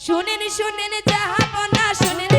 শুনেন শুনেন জাহাপনা শুনেন।